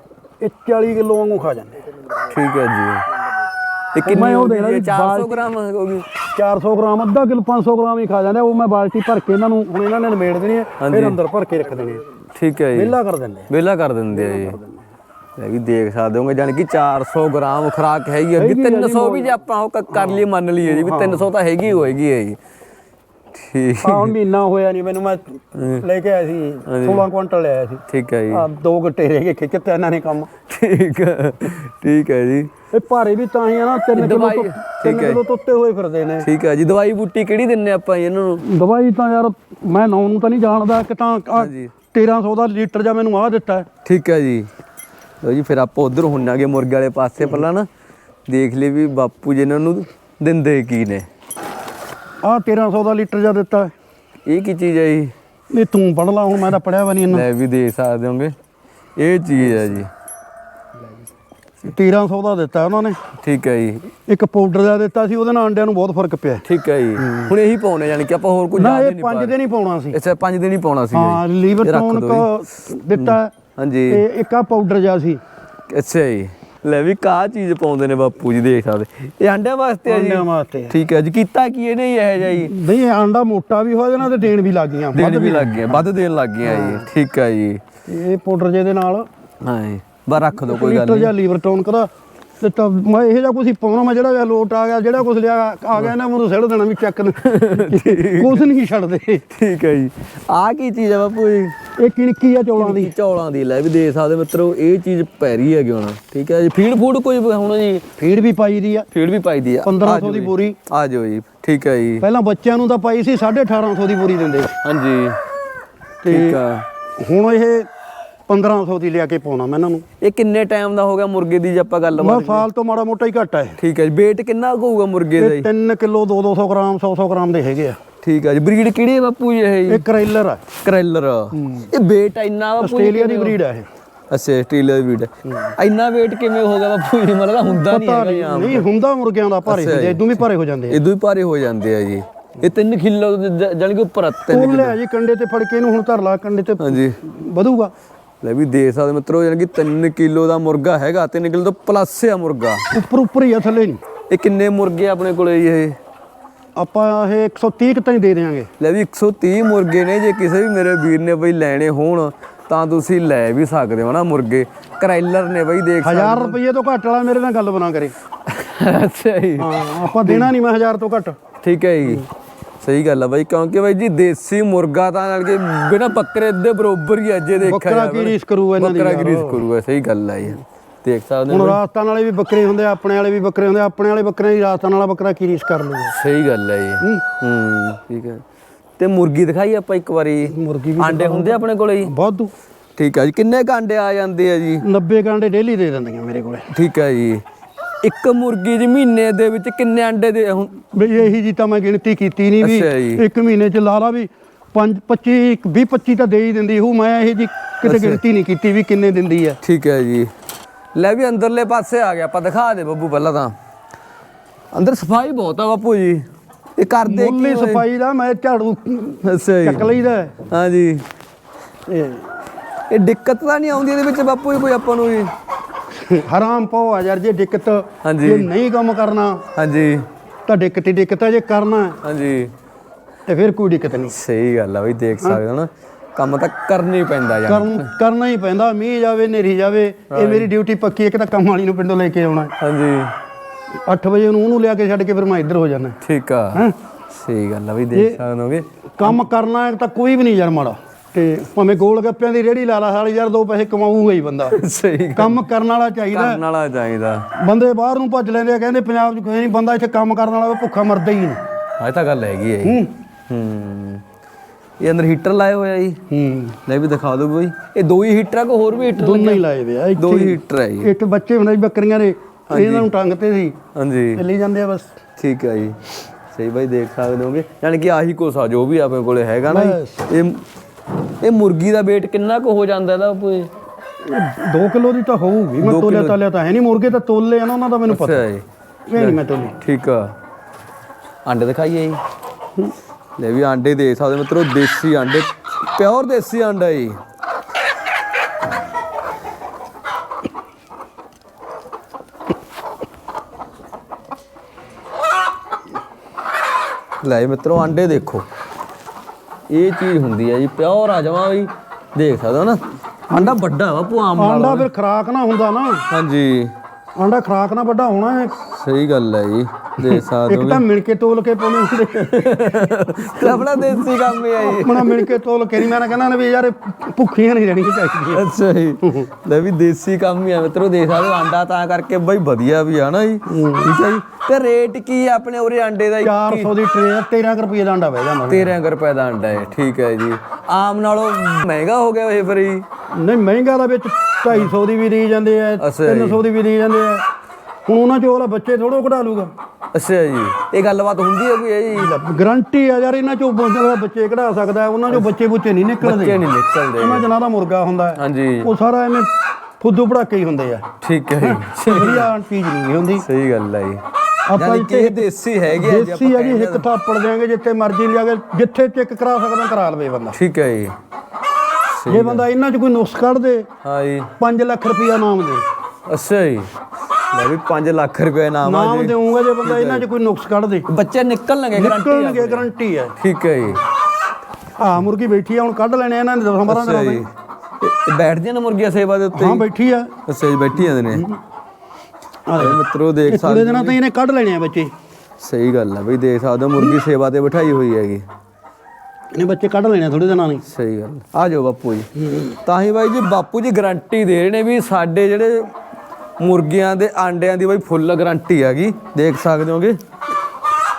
ਇਹ 40 ਕਿਲੋ ਵਾਂਗੂ ਖਾ ਜਾਂਦੇ। ਠੀਕ ਹੈ ਜੀ। ਇਹ ਕਿੰਨੀ ਹੋ ਗਈ ਜੀ, 400 ਬਾਲਟੀ- ਗ੍ਰਾਮ ਹੋ ਗਈ। 400 ਗ੍ਰਾਮ ਅੱਧਾ ਕਿਲੋ 500 ਗ੍ਰਾਮ ਹੀ ਖਾ ਜਾਂਦੇ। ਉਹ ਮੈਂ ਬਾਲਟੀ ਭਰ ਕੇ ਇਹਨਾਂ ਨੂੰ ਹੁਣ ਇਹਨਾਂ ਨੇ ਨਿਬੇੜ ਦੇਣੀ ਹੈ ਫਿਰ ਅੰਦਰ ਭਰ ਕੇ ਰੱਖ ਦੇਣੇ। ਠੀਕ ਹੈ ਜੀ। ਵਿਹਲਾ ਕਰ ਦਿੰਦੇ। ਵਿਹਲਾ ਕਰ ਦਿੰਦੇ ਆ ਜੀ। ਇਹ ਵੀ ਦੇਖ ਸਕਦੇ ਹੋਗੇ ਜਾਨੀ ਕਿ 400 ਗ੍ਰਾਮ ਖੁਰਾਕ ਹੈਗੀ ਅੱਗੇ 300 ਵੀ ਜੇ ਆਪਾਂ ਉਹ ਕਰ ਲਈ ਮੰਨ ਲਈਏ ਜੀ ਵੀ 300 ਤਾਂ ਹੈਗੀ ਹੋਏਗੀ ਹੈ ਜੀ। ਠੀਕ। ਆ ਹੁਣ ਮਹੀਨਾ ਹੋਇਆ ਨਹੀਂ ਮੈਨੂੰ ਮੈਂ ਲੈ ਕੇ ਆਇਆ ਸੀ 16 ਕੁਇੰਟਲ ਲਿਆਇਆ ਸੀ। ਠੀਕ ਹੈ ਜੀ। ਆ ਦੋ ਗੱਟੇ ਰਹਿ ਗਏ ਖਿੱਚ ਇਹਨਾਂ ਨੇ ਕੰਮ। ਠੀਕ ਹੈ ਠੀਕ ਹੈ ਜੀ। ਇਹ ਭਾਰੇ ਵੀ ਤਾਂ ਹੀ ਆ ਨਾ 3 ਕਿਲੋ ਤੋਂ 3 ਕਿਲੋ ਤੋਂ ਉੱਤੇ ਹੋਏ ਫਿਰਦੇ ਨੇ। ਠੀਕ ਹੈ ਜੀ ਦਵਾਈ ਬੂਟੀ ਕਿਹੜੀ ਦਿੰਨੇ ਆਪਾਂ ਇਹਨਾਂ ਨੂੰ? ਦਵਾਈ ਤਾਂ ਯਾਰ ਮੈਂ ਨੌ ਨੂੰ ਤਾਂ ਨਹੀਂ ਜਾਣਦਾ ਕਿ ਤਾਂ ਆਹ ਹਾਂਜੀ। 1300 ਦਾ ਲੀਟਰ ਜਾਂ ਮੈਨੂੰ ਆਹ ਦਿੱਤਾ। ਹੈ। ਠੀਕ ਹੈ ਜੀ। ਲਓ ਜੀ ਫਿਰ ਆਪਾਂ ਉਧਰ ਹੁੰਨਾਗੇ ਮੁਰਗੇ ਵਾਲੇ ਪਾਸੇ ਪਹਿਲਾਂ ਨਾ। ਦੇਖ ਲਈ ਵੀ ਬਾਪੂ ਜੀ ਇਹਨਾਂ ਨੂੰ ਦਿੰਦੇ ਕੀ ਨੇ। ਆਹ 1300 ਦਾ ਲੀਟਰ ਜਾਂ ਦਿੱਤਾ। ਇਹ ਕੀ ਚੀਜ਼ ਹੈ ਜੀ? ਇਹ ਤੂੰ ਪੜ ਲਾ ਹੁਣ ਮੈਂ ਤਾਂ ਪੜਿਆ ਵਾ ਨਹੀਂ ਇਹਨੂੰ। ਲੈ ਵੀ ਦੇ ਸਕਦੇ ਹੋਗੇ। ਇਹ ਚੀਜ਼ ਹੈ ਜੀ। 1300 ਦਾ ਦਿੱਤਾ ਉਹਨਾਂ ਨੇ। ਠੀਕ ਹੈ ਜੀ। ਇੱਕ ਪਾਊਡਰ ਦਾ ਦਿੱਤਾ ਸੀ ਉਹਦੇ ਨਾਲ ਅੰਡਿਆਂ ਨੂੰ ਬਹੁਤ ਫ਼ਰਕ ਪਿਆ। ਠੀਕ ਹੈ ਜੀ। ਹੁਣ ਇਹੀ ਪਾਉਣੇ ਯਾਨੀ ਕਿ ਆਪਾਂ ਹੋਰ ਕੁਝ ਨਾ ਜ਼ਿਆਦਾ ਇਹ ਨਹੀਂ ਪੰਜ ਦਿਨ ਹੀ ਪਾਉਣਾ ਸੀ। ਅੱਛਾ ਪੰਜ ਦਿਨ ਹੀ ਪਾਉਣਾ ਸੀ ਹਾਂ ਲੀਵਰ ਟੋਨਕ ਦਿੱਤਾ। ਹਾਂਜੀ। ਤੇ ਇੱਕ ਆ ਪਾਊਡਰ ਜਿਹਾ ਸੀ। ਅੱਛਾ ਜੀ। ਲੈ ਵੀ ਕਾ ਚੀਜ਼ ਪਾਉਂਦੇ ਨੇ ਬਾਪੂ ਜੀ ਦੇਖ ਸਕਦੇ। ਇਹ ਆਂਡਿਆਂ ਵਾਸਤੇ ਆ ਜੀ? ਅੰਡਿਆਂ ਵਾਸਤੇ ਠੀਕ ਹੈ ਜੀ ਕੀਤਾ ਕੀ ਇਹਨੇ ਹੀ ਇਹ ਜਿਹਾ ਜੀ? ਨਹੀਂ ਇਹ ਆਂਡਾ ਮੋਟਾ ਵੀ ਹੋ ਜਾਣਾ ਤੇ ਦੇਣ ਵੀ ਲੱਗ ਗਈਆਂ ਦੇਣ ਵੀ ਲੱਗ ਗਿਆ ਵੱਧ ਦੇਣ ਲੱਗ ਗਿਆ ਜੀ। ਠੀਕ ਹੈ ਜੀ। ਇਹ ਪਾਊਡਰ ਜਿਹਦੇ ਨਾਲ ਹਾਂ ਜੀ ਬਸ ਰੱਖ ਦੋ ਕੋਈ ਗੱਲ ਲੀਟਰ ਨਹੀਂ। ਜਾਂ ਲੀਵਰ ਟੋਨਕ ਦਾ। ਤੇ ਤਾਂ ਮੈਂ ਇਹ ਜਿਹਾ ਕੁਝ ਪਾਉਣਾ ਮੈਂ ਜਿਹੜਾ ਜਿਹਾ ਲੋਟ ਆ ਗਿਆ ਜਿਹੜਾ ਕੁਝ ਲਿਆ ਆ ਗਿਆ ਨਾ ਮੈਨੂੰ ਸਿੱੜ ਦੇਣਾ ਵੀ ਚੱਕ ਕੁਝ ਨਹੀਂ ਛੱਡਦੇ। ਠੀਕ ਹੈ ਜੀ। ਆ ਕੀ ਚੀਜ਼ ਆ ਬਾਪੂ ਜੀ? ਇਹ ਕਿਣਕੀ ਆ ਚੌਲਾਂ ਦੀ। ਚੌਲਾਂ ਦੀ ਲੈ ਵੀ ਦੇ ਸਕਦੇ ਮਿੱਤਰੋ ਇਹ ਚੀਜ਼ ਪੈ ਰਹੀ ਹੈਗੀ ਹੁਣ ਠੀਕ ਹੈ ਜੀ। ਫੀਡ ਫੂਡ ਕੋਈ ਹੁਣ ਜੀ। ਫੀਡ ਵੀ ਪਾਈ ਦੀ ਆ। ਫੀਡ ਵੀ ਪਾਈ ਦੀ ਆ। 1500 ਦੀ ਬੋਰੀ ਆ ਜਾਓ ਜੀ। ਠੀਕ ਹੈ ਜੀ। ਪਹਿਲਾਂ ਬੱਚਿਆਂ ਨੂੰ ਤਾਂ ਪਾਈ ਸੀ 1850 ਦੀ ਬੋਰੀ ਦਿੰਦੇ। ਹਾਂਜੀ। ਠੀਕ ਆ। ਹੁਣ ਇਹ 1500 ਦੀ ਲਿਆ ਕੇ ਪਾਉਣਾ ਮੈਂ ਇਹਨਾਂ ਨੂੰ। ਇਹ ਕਿੰਨੇ ਟਾਈਮ ਦਾ ਹੋ ਗਿਆ ਮੁਰਗੇ ਦੀ ਜੇ ਆਪਾਂ ਗੱਲ ਮੈਂ ਬਾਤ ਸਾਲ ਤੋਂ ਮਾੜਾ ਮੋਟਾ ਹੀ ਘੱਟ ਹੈ ਠੀਕ ਹੈ ਜੀ। weight ਕਿੰਨਾ ਹੋਊਗਾ ਮੁਰਗੇ ਦਾ ਜੀ? 3 ਕਿਲੋ 2 200 ਗ੍ਰਾਮ 100 100 ਗ੍ਰਾਮ ਦੇ ਹੈਗੇ ਆ। ਠੀਕ ਹੈ ਜੀ। ਬਰੀਡ ਕਿਹੜੀ ਹੈ ਬਾਪੂ ਜੀ ਇਹ? ਜੀ ਇਹ ਕਰੇਲਰ ਆ। ਕਰੈਲਰ ਇਹ weight ਇੰਨਾ ਬਾਪੂ ਜੀ ਆਸਟ੍ਰੇਲੀਆ ਦੀ ਕਿਵੇਂ- ਬਰੀਡ ਆ ਇਹ। ਅੱਛਾ ਆਸਟ੍ਰੇਲੀਆ ਦੀ ਬਰੀਡ ਇੰਨਾ weight ਕਿਵੇਂ ਹੋ ਗਿਆ ਬਾਪੂ ਜੀ? ਮਤਲਬ ਹੁੰਦਾ ਨਹੀਂ ਪਤਾ ਹੈਗਾ ਨਹੀਂ। ਜਾਂ ਨਹੀਂ ਹੁੰਦਾ ਮੁਰਗਿਆਂ ਦਾ ਭਾਰੇ ਹੁੰਦੇ ਇਦੋਂ ਵੀ ਭਾਰੇ ਹੋ ਜਾਂਦੇ ਆ। ਇਦੋਂ ਹੀ ਭਾਰੇ ਹੋ ਜਾਂਦੇ ਆ ਜੀ। ਇਹ 3 ਕਿਲੋ ਜਾਨੀ ਕਿ ਉੱਪਰ ਆ, ਤਿੰਨ ਉਹ ਲੈ ਜੀ ਕੰਡੇ ਤੇ ਫੜ ਕੇ ਇਹਨੂੰ ਹੁਣ ਧਰ ਲਾ ਕੰਡੇ ਤੇ ਹਾਂਜੀ। ਵਧੂਗਾ। ਲੈ ਵੀ ਦੇ ਸਕਦੇ ਮਿੱਤਰੋ ਯਾਨੀ ਕਿ 3 ਕਿਲੋ ਦਾ ਮੁਰਗਾ ਹੈਗਾ 3 ਕਿਲੋ ਤੋਂ ਪਲੱਸ ਆ ਮੁਰਗਾ। ਉੱਪਰ ਉੱਪਰ ਹੀ ਆ ਥੱਲੇ ਨਹੀਂ। ਇਹ ਕਿੰਨੇ ਮੁਰਗੇ ਆਪਣੇ ਕੋਲੇ ਜੀ ਇਹ? ਆਪਾਂ ਇਹ 130 ਕੁ ਤਾਈਂ ਦੇ ਦੇਾਂਗੇ ਲੈ ਵੀ 130 ਮੁਰਗੇ ਨੇ ਜੇ ਕਿਸੇ ਵੀ ਮੇਰੇ ਵੀਰ ਨੇ ਬਈ ਲੈਣੇ ਹੋਣ ਤਾਂ ਤੁਸੀਂ ਲੈ ਵੀ ਸਕਦੇ ਹੋ ਨਾ ਮੁਰਗੇ। ਕਰੈਲਰ ਨੇ ਬਈ ਦੇਖ 1000 ਰੁਪਏ ਤੋਂ ਘੱਟ ਵਾਲਾ ਮੇਰੇ ਨਾਲ ਗੱਲ ਬਣਾ ਕਰੇ। ਅੱਛਾ ਜੀ। ਹਾਂ ਆਪਾਂ ਦੇਣਾ ਨਹੀਂ ਮੈਂ 1000 ਤੋਂ ਘੱਟ। ਠੀਕ ਹੈ ਜੀ। ਸਹੀ ਗੱਲ ਆ ਬਾਈ ਕਿਉਂਕਿ ਬਾਈ ਜੀ ਦੇਸੀ ਮੁਰਗਾ ਤਾਂ ਨਾਲ ਕੇ ਬਿਨਾ ਬੱਕਰੇ ਦੇ ਬਰੋਬਰ ਹੀ ਅੱਜੇ ਦੇਖਿਆ ਬੱਕਰਾ ਕੀ ਰੀਸ ਕਰੂ ਇਹਨਾਂ ਦੀ ਬੱਕਰਾ। ਕੀ ਰੀਸ ਕਰੂਗਾ ਸਹੀ ਗੱਲ ਆ ਯਾਰ ਦੇਖ ਸਕਦੇ ਹੁਣ ਹੋ। ਰਾਜਸਥਾਨ ਵਾਲੇ ਵੀ ਬੱਕਰੇ ਹੁੰਦੇ ਆ ਆਪਣੇ ਵਾਲੇ ਵੀ ਬੱਕਰੇ ਹੁੰਦੇ ਆ ਆਪਣੇ ਵਾਲੇ ਬੱਕਰੇ ਦੀ ਰਾਜਸਥਾਨ ਵਾਲਾ ਬੱਕਰਾ ਕੀ ਰੀਸ ਕਰ ਲੂਗਾ ਸਹੀ ਗੱਲ ਹੈ ਜੀ। ਹੂੰ। ਹੂੰ ਠੀਕ ਹੈ। ਤੇ ਮੁਰਗੀ ਦਿਖਾਈ ਆਪਾਂ ਇੱਕ ਵਾਰੀ। ਮੁਰਗੀ ਵੀ ਆਂਡੇ ਹੁੰਦੇ ਆ ਆਪਣੇ ਕੋਲੇ ਜੀ? ਵਾਧੂ। ਠੀਕ ਹੈ ਜੀ। ਕਿੰਨੇ ਕੁ ਆਂਡੇ ਆ ਜਾਂਦੇ ਆ ਜੀ? 90 ਕਾਂਡੇ ਡੇਲੀ ਦੇ ਦਿੰਦੀਆਂ ਮੇਰੇ ਕੋਲੇ। ਠੀਕ ਹੈ ਜੀ। ਇੱਕ ਮੁਰਗੀ ਜੀ ਮਹੀਨੇ ਦੇ ਵਿੱਚ ਕਿੰਨੇ ਆਂਡੇ ਦੇ ਹੁਣ ਬਈ ਇਹੀ ਜੀ ਤਾਂ ਮੈਂ ਗਿਣਤੀ ਕੀਤੀ ਨਹੀਂ ਵੀ ਅੱਛਾ ਜੀ। ਇੱਕ ਮਹੀਨੇ ਚ ਲਾ ਲਾ ਵੀ 5 25 20 25 ਤਾਂ ਦੇ ਹੀ ਦਿੰਦੀ ਹੂੰ ਮੈਂ ਇਹ ਜੀ ਕਿਤੇ ਗਿਣਤੀ ਨਹੀਂ ਕੀਤੀ ਵੀ ਕਿੰਨੇ ਦਿੰਦੀ ਆ। ਠੀਕ ਹੈ ਜੀ। ਲੈ ਵੀ ਅੰਦਰਲੇ ਪਾਸੇ ਆ ਗਿਆ ਆਪਾਂ ਦਿਖਾ ਦੇ ਬੱਬੂ ਪਹਿਲਾਂ ਤਾਂ। ਅੰਦਰ ਸਫ਼ਾਈ ਬਹੁਤ ਆ ਬਾਪੂ ਜੀ। ਇਹ ਕਰਦੇ ਮੁੱਲੀ ਕੀ ਹੋਏ? ਸਫ਼ਾਈ ਦਾ ਮੈਂ ਝਾੜੂ ਅੱਛਾ ਜੀ। ਚੱਕ ਲਈਦਾ ਹੈ। ਹਾਂਜੀ। ਇਹ। ਦਿੱਕਤ ਤਾਂ ਨਹੀਂ ਆਉਂਦੀ ਇਹਦੇ ਵਿੱਚ ਬਾਪੂ ਜੀ ਕੋਈ ਆਪਾਂ ਨੂੰ ਜੀ? ਹਰਾਮ ਪਾਓ ਆ ਯਾਰ ਜੇ ਦਿੱਕਤ ਹਾਂਜੀ। ਜੇ ਨਹੀਂ ਕੰਮ ਕਰਨਾ ਹਾਂਜੀ। ਤਾਂ ਦਿੱਕਤ ਹੀ ਦਿੱਕਤ ਹੈ ਜੇ ਕਰਨਾ ਹਾਂਜੀ। ਤੇ ਫਿਰ ਕੋਈ ਦਿੱਕਤ ਨਹੀਂ। ਸਹੀ ਗੱਲ ਆ ਬਈ ਦੇਖ ਸਕਦੇ ਹੋ ਨਾ। ਕੰਮ ਤਾਂ ਕਰਨਾ ਹੀ ਪੈਂਦਾ ਯਾਰ ਕਰਨ ਕਰਨਾ ਹੀ ਪੈਂਦਾ। ਮੀਂਹ ਜਾਵੇ ਨੇਰੀ ਜਾਵੇ ਇਹ ਮੇਰੀ ਡਿਊਟੀ ਪੱਕੀ ਹੈ ਕਿ ਤਾਂ ਕੰਮ ਵਾਲੀ ਨੂੰ ਪਿੰਡੋਂ ਲੈ ਕੇ ਆਉਣਾ ਹਾਂਜੀ। 8 ਵਜੇ ਉਹਨੂੰ ਉਹਨੂੰ ਲਿਆ ਕੇ ਛੱਡ ਕੇ ਫਿਰ ਮੈਂ ਇੱਧਰ ਹੋ ਜਾਣਾ ਠੀਕ ਆ। ਸਹੀ ਗੱਲ ਆ ਬਈ ਦੇਖ ਸਕਦੇ ਹੋਗੇ। ਕੰਮ ਕਰਨਾ ਤਾਂ ਕੋਈ ਵੀ ਨਹੀਂ ਯਾਰ ਮਾੜਾ। ਤੇ ਭਾਵੇਂ ਗੋਲ ਗੱਪਿਆਂ ਦੀ ਰੇੜੀ ਲਾ ਲਾ ਸਾਲੀ ਯਾਰ ਦੋ ਪੈਸੇ ਕਮਾਊਗਾ ਹੀ ਬੰਦਾ। ਸਹੀ ਕੰਮ ਕਰਨ ਵਾਲਾ ਚਾਹੀਦਾ। ਕਰਨ ਵਾਲਾ ਚਾਹੀਦਾ। ਬੰਦੇ ਬਾਹਰ ਨੂੰ ਭੱਜ ਲੈਂਦੇ ਆ ਕਹਿੰਦੇ ਪੰਜਾਬ 'ਚ ਕੋਈ ਨਹੀਂ ਬੰਦਾ ਇੱਥੇ ਕੰਮ ਕਰਨ ਵਾਲਾ ਭੁੱਖਾ ਮਰਦਾ ਹੀ ਨਹੀਂ। ਇਹ ਤਾਂ ਗੱਲ ਹੈਗੀ ਹੈ। ਹੂੰ। ਹੂੰ। ਇਹ ਅੰਦਰ ਹੀਟਰ ਲਾਏ ਹੋਇਆ ਜੀ। ਹੂੰ। ਲੈ ਵੀ ਦਿਖਾ ਦਿਓ ਬਈ। ਇਹ ਦੋ ਹੀ ਹੀਟਰ ਆ ਕੋ ਹੋਰ ਵੀ ਹੀਟਰ ਦੋਨੇ ਹੀ ਲਾਏ ਵੇ ਆ। ਦੋ ਇੱਥੇ ਹੀ ਹੀਟਰ ਹੈ ਜੀ। ਇੱਕ ਬੱਚੇ ਹੁੰਦੇ ਸੀ ਬੱਕਰੀਆਂ ਦੇ। ਇਹਨਾਂ ਨੂੰ ਟੰਗ ਤੇ ਸੀ। ਹਾਂਜੀ। ਚੱਲੀ ਜਾਂਦੇ ਆ ਬਸ। ਠੀਕ ਹੈ ਜੀ। ਸਹੀ ਬਾਈ ਦੇਖ ਸਕਦੇ ਹੋਗੇ। ਯਾਨੀ ਕਿ ਆਹੀ ਆ ਜੋ ਵੀ ਆਪਣੇ ਕੋਲੇ ਹੈਗਾ ਨਾ ਜੀ। ਇਹ ਇਹ ਮੁਰਗੀ ਦਾ weight ਕਿੰਨਾ ਕੁ ਹੋ ਜਾਂਦਾ ਇਹਦਾ ਕੋਈ? 2 ਕਿਲੋ ਦੀ ਤਾਂ ਹੋਊਗੀ। ਮੈਂ ਤੋਲਿਆ ਤਾਲਿਆ ਤਾਂ ਹੈ ਨਹੀਂ ਮੁਰਗੇ ਤਾਂ ਤੋਲੇ ਆ ਨਾ ਉਹਨਾਂ ਦਾ ਮੈਨੂੰ ਪਤਾ। ਅੱਛਾ ਜੀ। ਇਹ ਨਹੀਂ ਮੈਂ ਤੋਲੀ ਠੀਕ ਆ। ਆਂਡੇ ਦਿਖਾਈਏ ਜੀ। ਲੈ ਵੀ ਆਂਡੇ ਦੇ ਸਕਦੇ ਮਿੱਤਰੋ ਦੇਸੀ ਆਂਡੇ ਪਿਓਰ ਦੇਸੀ ਆਂਡਾ ਜੀ। ਲੈ ਮਿੱਤਰੋ ਆਂਡੇ ਦੇਖੋ। ਇਹ ਚੀਜ਼ ਹੁੰਦੀ ਹੈ ਜੀ ਪਿਓਰ ਆ ਜਾਵਾਂ ਵੀ ਦੇਖ ਸਕਦੇ ਹੋ ਨਾ। ਆਂਡਾ ਵੱਡਾ ਬਾਪੂ ਆਮ ਨਾਲ ਆਂਡਾ ਫਿਰ ਖਰਾਕ ਨਾ ਹੁੰਦਾ ਨਾ। ਹਾਂਜੀ। ਆਂਡਾ ਖਰਾਕ ਨਾ ਵੱਡਾ ਹੋਣਾ ਹੈ ਸਹੀ ਗੱਲ ਹੈ ਜੀ। ਸਕਦੇ ਇੱਕ ਤਾਂ ਮਿਣ ਕੇ ਤੋਲ ਕੇ ਪਾਉਣੇ ਹੁੰਦੇ ਤੇ ਆਪਣਾ ਦੇਸੀ ਕੰਮ ਹੀ ਜੀ ਆਪਣਾ ਮਿਣ ਕੇ ਤੋਲ ਕੇ ਨਹੀਂ ਮੈਂ ਕਹਿੰਦਾ ਨਾ ਵੀ ਯਾਰ ਇਹ ਭੁੱਖੀਆਂ ਨਹੀਂ ਰਹਿਣੀਆਂ ਚਾਹੀਦੀਆਂ। ਅੱਛਾ ਜੀ। ਲੈ ਵੀ ਦੇਸੀ ਕੰਮ ਹੀ ਆ ਮਿੱਤਰੋ ਦੇਖ ਸਕਦੇ ਹੋ ਆਂਡਾ ਤਾਂ ਕਰਕੇ ਬਈ ਵਧੀਆ ਵੀ ਆ ਨਾ ਜੀ। ਠੀਕ ਹੈ ਜੀ। ਤੇ ਰੇਟ ਕੀ ਆ ਆਪਣੇ ਉਰੇ ਆਂਡੇ ਦਾ 400 ਦੀ ਟਰੇ 13 ਰੁਪਏ ਦਾ ਆਂਡਾ ਬਹਿ ਜਾਂਦਾ। 13 ਕੁ ਰੁਪਏ ਦਾ ਆਂਡਾ ਹੈ ਠੀਕ ਹੈ ਜੀ। ਆਮ ਨਾਲੋਂ ਮਹਿੰਗਾ ਹੋ ਗਿਆ ਇਹ ਫਿਰ ਜੀ। ਨਹੀਂ ਮਹਿੰਗਾ ਦਾ ਵਿੱਚ 250 ਦੀ ਵੀ ਦੇ ਜਾਂਦੇ ਆ ਅੱਛਾ ਜੀ। 300 ਦੀ ਵੀ ਦੇ ਜਾਂਦੇ ਆ। ਹੁਣ ਉਹਨਾਂ ਚੋਂ ਵਾਲਾ ਬੱਚੇ ਥੋੜੋ ਕਢਾ ਲੂਗਾ। ਅੱਛਾ ਜੀ। ਇਹ ਗੱਲਬਾਤ ਹੁੰਦੀ ਹੈ ਕੋਈ ਜੀ। ਗਰੰਟੀ ਆ ਯਾਰ ਇਹਨਾਂ ਚੋਂ ਬੰਦਾ ਬੱਚੇ ਕਢਾ ਸਕਦਾ ਉਹਨਾਂ ਚੋਂ ਬੱਚੇ ਬੁੱਚੇ ਨਹੀਂ ਨਿਕਲਦੇ। ਬੱਚੇ ਨਹੀਂ ਨਿਕਲਦੇ। ਉਹਨਾਂ ਚ ਨਾ ਦਾ ਮੁਰਗਾ ਹੁੰਦਾ ਹੈ। ਹਾਂਜੀ। ਉਹ ਸਾਰਾ ਐਵੇਂ ਫੁੱਦੂ ਪੜਾਕੇ ਹੀ ਹੁੰਦੇ ਆ। ਠੀਕ ਹੈ ਜੀ। ਵਧੀਆ ਚੀਜ਼ ਨਹੀਂ ਹੁੰਦੀ। ਸਹੀ ਗੱਲ ਹੈ ਜੀ। ਆਪਾਂ ਇੱਥੇ ਦੇਸੀ ਹੈਗੇ ਆ ਜੀ ਦੇਸੀ ਆ ਜੀ ਇੱਕ ਥਾਪੜ ਦਿਆਂਗੇ ਜਿੱਥੇ ਮਰਜ਼ੀ ਲਿਆ ਕੇ ਜਿੱਥੇ ਚੈੱਕ ਕਰਾ ਸਕਦਾ ਕਰਾ ਲਵੇ ਬੰਦਾ। ਠੀਕ ਹੈ ਜੀ। ਜੇ ਬੰਦਾ ਇਹਨਾਂ 'ਚ ਕੋਈ ਨੁਕਸ ਕੱਢ ਦੇ ਹਾਂ ਜੀ। 5 ਲੱਖ ਰੁਪਇਆ ਨਾਮ ਦੇ। ਅੱਛਾ ਜੀ। ਲੈ ਵੀ 5 ਲੱਖ ਰੁਪਏ ਨਾਮ ਆ ਨਾਮ ਜੀ। ਜੇ ਬੰਦਾ ਇਹਨਾਂ 'ਚ ਕੋਈ ਨੁਕਸ ਕੱਢ ਦੇ। ਬੱਚੇ ਨਿਕਲਣਗੇ ਗਰੰਟੀ ਨਿਕਲਣਗੇ ਗਰੰਟੀ ਹੈ ਠੀਕ ਹੈ ਜੀ। ਆ ਮੁਰਗੀ ਬੈਠੀ ਆ ਹੁਣ ਕੱਢ ਲੈਣੇ ਇਹਨਾਂ ਨੇ 10 12 ਅੱਛਾ ਦਿਨਾਂ ਜੀ। ਦੇ। ਇਹ- ਬੈਠਦੀਆਂ ਨੇ ਮੁਰਗੀਆਂ ਸੇਵਾ ਦੇ ਉੱਤੇ ਹਾਂ ਹੀ? ਬੈਠੀ ਆ। ਅੱਛਾ ਜੀ ਬੈਠੀ ਜਾਂਦੇ ਨੇ ਆ ਇਹ ਮਿੱਤਰੋ ਦੇਖ ਥੋੜੇ ਸਕਦੇ ਦਿਨਾਂ ਤਾਂ ਇਹਨੇ ਕੱਢ ਲੈਣੇ ਆ ਬੱਚੇ। ਸਹੀ ਗੱਲ ਹੈ ਬਈ ਦੇਖ ਸਕਦੇ ਹੋ ਮੁਰਗੀ ਸੇਵਾ ਤੇ ਬਿਠਾਈ ਹੋਈ ਹੈਗੀ। ਇਹਨੇ ਬੱਚੇ ਕੱਢ ਲੈਣੇ ਆ ਥੋੜੇ ਦਿਨਾਂ ਨੂੰ ਸਹੀ ਗੱਲ ਆ। ਜਾਓ ਬਾਪੂ ਜੀ। ਤਾਂ ਹੀ ਬਾਈ ਜੀ ਬਾਪੂ ਜੀ ਗਾਰੰਟੀ ਦੇ ਰਹੇ ਨੇ ਵੀ ਸਾਡੇ ਜਿਹੜੇ ਮੁਰਗੀਆਂ ਦੇ ਆਂਡਿਆਂ ਦੀ ਬਾਈ ਫੁੱਲ ਗਾਰੰਟੀ ਹੈਗੀ ਦੇਖ ਸਕਦੇ ਹੋਗੇ?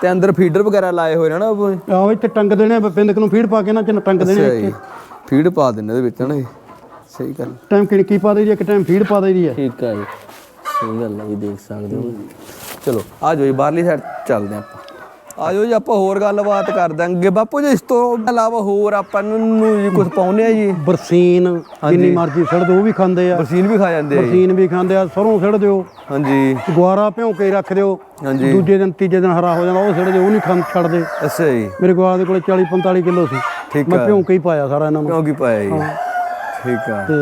ਤੇ ਅੰਦਰ ਫੀਡਰ ਵਗੈਰਾ ਲਾਏ ਹੋਏ ਨੇ ਨਾ ਆਹ ਇੱਥੇ ਟੰਗ ਦੇਣੇ ਆ, ਬਿੰਦਕ ਨੂੰ ਫੀਡ ਪਾ ਕੇ ਨਾ ਚ ਟੰਗ ਦੇਣੇ ਜੀ ਫੀਡ ਪਾ ਦਿੰਦੇ ਇਹਦੇ ਵਿੱਚ ਨਾ ਸਹੀ ਗੱਲ। ਟਾਈਮ ਕਿਣਕੀ ਪਾ ਦੇਈ ਦੀ ਇੱਕ ਟਾਈਮ ਫੀਡ ਪਾ ਦੇਈ ਦੀ ਹੈ ਠੀਕ ਹੈ ਜੀ। ਸਹੀ ਗੱਲ ਹੈ ਜੀ ਦੇਖ ਸਕਦੇ ਹੋ। ਚਲੋ ਆ ਜਾਓ ਜੀ ਬਾਹਰਲੀ ਸਾਈਡ ਚੱਲਦੇ ਆਪਾਂ। ਆ ਜਾਓ ਜੀ ਆਪਾਂ ਹੋਰ ਗੱਲਬਾਤ ਕਰ ਦਾਂਗੇ ਬਾਪੂ ਜੀ ਇਸ ਤੋਂ ਇਲਾਵਾ ਹੋਰ ਆਪਾਂ ਨੂੰ ਜੀ ਕੁਝ ਪਾਉਨੇ ਆ ਜੀ? ਬਰਸੀਨ ਜਿੰਨੀ ਮਰਜ਼ੀ ਛੱਡ ਦਿਓ ਉਹ ਵੀ ਖਾਂਦੇ ਆ। ਬਰਸੀਨ ਵੀ ਖਾ ਜਾਂਦੇ ਆ ਬਰਸੀਨ ਵੀ ਖਾਂਦੇ ਆ ਸਰੋਂ ਛੱਡ ਦਿਓ। ਹਾਂਜੀ। ਗੁਆਰਾ ਭਿਉਂ ਕੇ ਰੱਖ ਦਿਓ। ਹਾਂਜੀ। ਦੂਜੇ ਦਿਨ ਤੀਜੇ ਦਿਨ ਹਰਾ ਹੋ ਜਾਂਦਾ ਉਹ ਛੱਡ ਦਿਓ ਉਹ ਨਹੀਂ ਖਾਂ ਛੱਡਦੇ ਅੱਛਾ ਜੀ। ਮੇਰੇ ਗੁਆਰਾ ਦੇ ਕੋਲੇ 40 45 ਕਿਲੋ ਸੀ। ਠੀਕ ਮੈਂ ਆ। ਭਿਉਂ ਕੇ ਹੀ ਪਾਇਆ ਸਾਰਾ ਇਹਨਾਂ ਨੂੰ। ਕਿਉਂ ਕੀ ਪਾਇਆ ਜੀ। ਠੀਕ ਆ। ਤੇ